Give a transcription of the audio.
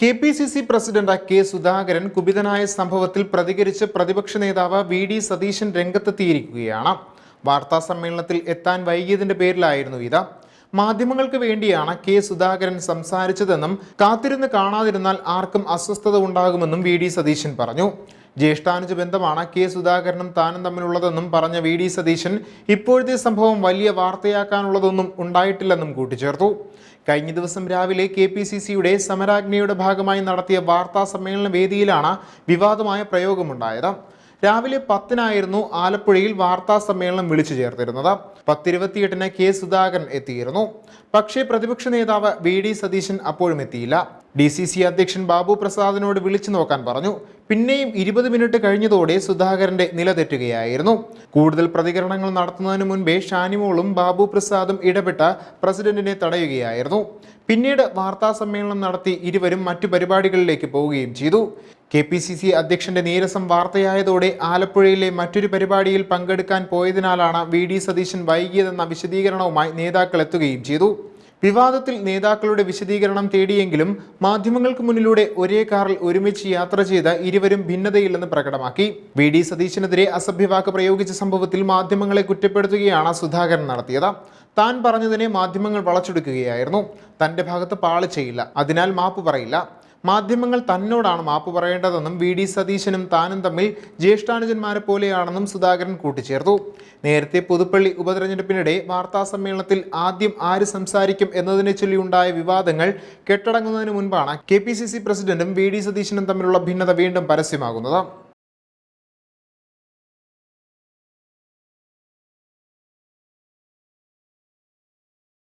K P C C president K Sudhakaran കുപിതനായ സംഭവത്തിൽ പ്രതികരിച്ച് പ്രതിപക്ഷ നേതാവ് വി ഡി സതീശൻ രംഗത്തെത്തിയിരിക്കുകയാണ്. വാർത്താ സമ്മേളനത്തിൽ എത്താൻ വൈകിയതിന്റെ പേരിലായിരുന്നു ഇത്. മാധ്യമങ്ങൾക്ക് വേണ്ടിയാണ് കെ സുധാകരൻ സംസാരിച്ചതെന്നും കാത്തിരുന്ന് കാണാതിരുന്നാൽ ആർക്കും അസ്വസ്ഥത ഉണ്ടാകുമെന്നും വി ഡി സതീശൻ പറഞ്ഞു. ജ്യേഷ്ഠാനുജ ബന്ധമാണ് കെ സുധാകരനും താനും തമ്മിലുള്ളതെന്നും പറഞ്ഞ വി ഡി സതീശൻ ഇപ്പോഴത്തെ സംഭവം വലിയ വാർത്തയാക്കാനുള്ളതൊന്നും ഉണ്ടായിട്ടില്ലെന്നും കൂട്ടിച്ചേർത്തു. കഴിഞ്ഞ ദിവസം രാവിലെ കെ പി സി സിയുടെ സമരാജ്ഞയുടെ ഭാഗമായി നടത്തിയ വാർത്താ സമ്മേളന വേദിയിലാണ് വിവാദമായ പ്രയോഗമുണ്ടായത്. രാവിലെ പത്തിനായിരുന്നു ആലപ്പുഴയിൽ വാർത്താ സമ്മേളനം വിളിച്ചു ചേർത്തിരുന്നത്. പത്തിരുപത്തിയെട്ടിന് കെ സുധാകരൻ എത്തിയിരുന്നു. പക്ഷേ പ്രതിപക്ഷ നേതാവ് വി ഡി സതീശൻ അപ്പോഴും എത്തിയില്ല. ഡി സി സി അധ്യക്ഷൻ ബാബു പ്രസാദിനോട് വിളിച്ചു നോക്കാൻ പറഞ്ഞു. പിന്നെയും ഇരുപത് മിനിറ്റ് കഴിഞ്ഞതോടെ സുധാകരന്റെ നില തെറ്റുകയായിരുന്നു. കൂടുതൽ പ്രതികരണങ്ങൾ നടത്തുന്നതിന് മുൻപേ ഷാനിമോളും ബാബു പ്രസാദും ഇടപെട്ട് പ്രസിഡന്റിനെ തടയുകയായിരുന്നു. പിന്നീട് വാർത്താ സമ്മേളനം നടത്തി ഇരുവരും മറ്റു പരിപാടികളിലേക്ക് പോവുകയും ചെയ്തു. കെ പി സി സി അധ്യക്ഷന്റെ നീരസം വാർത്തയായതോടെ ആലപ്പുഴയിലെ മറ്റൊരു പരിപാടിയിൽ പങ്കെടുക്കാൻ പോയതിനാലാണ് വി ഡി സതീശൻ വൈകിയതെന്ന വിശദീകരണവുമായി നേതാക്കൾ എത്തുകയും ചെയ്തു. വിവാദത്തിൽ നേതാക്കളുടെ വിശദീകരണം തേടിയെങ്കിലും മാധ്യമങ്ങൾക്ക് മുന്നിലൂടെ ഒരേ കാറിൽ ഒരുമിച്ച് യാത്ര ചെയ്ത ഇരുവരും ഭിന്നതയില്ലെന്ന് പ്രകടമാക്കി. വി ഡി സതീശനെതിരെ അസഭ്യവാക്ക് പ്രയോഗിച്ച സംഭവത്തിൽ മാധ്യമങ്ങളെ കുറ്റപ്പെടുത്തുകയാണ് സുധാകരൻ നടത്തിയത്. താൻ പറഞ്ഞതിനെ മാധ്യമങ്ങൾ വളച്ചൊടുക്കുകയായിരുന്നു. തന്റെ ഭാഗത്ത് പാളിച്ചയില്ല. അതിനാൽ മാപ്പ് പറയില്ല. മാധ്യമങ്ങൾ തന്നോടാണ് മാപ്പ് പറയേണ്ടതെന്നും വി ഡി സതീശനും താനും തമ്മിൽ ജ്യേഷ്ഠാനുജന്മാരെ പോലെയാണെന്നും സുധാകരൻ കൂട്ടിച്ചേർത്തു. നേരത്തെ പുതുപ്പള്ളി ഉപതെരഞ്ഞെടുപ്പിനിടെ വാർത്താ സമ്മേളനത്തിൽ ആദ്യം ആര് സംസാരിക്കും എന്നതിനെ ചൊല്ലിയുണ്ടായ വിവാദങ്ങൾ കെട്ടടങ്ങുന്നതിന് മുൻപാണ് കെ പി സി സി പ്രസിഡന്റും വി ഡി സതീശനും തമ്മിലുള്ള ഭിന്നത വീണ്ടും പരസ്യമാകുന്നത്.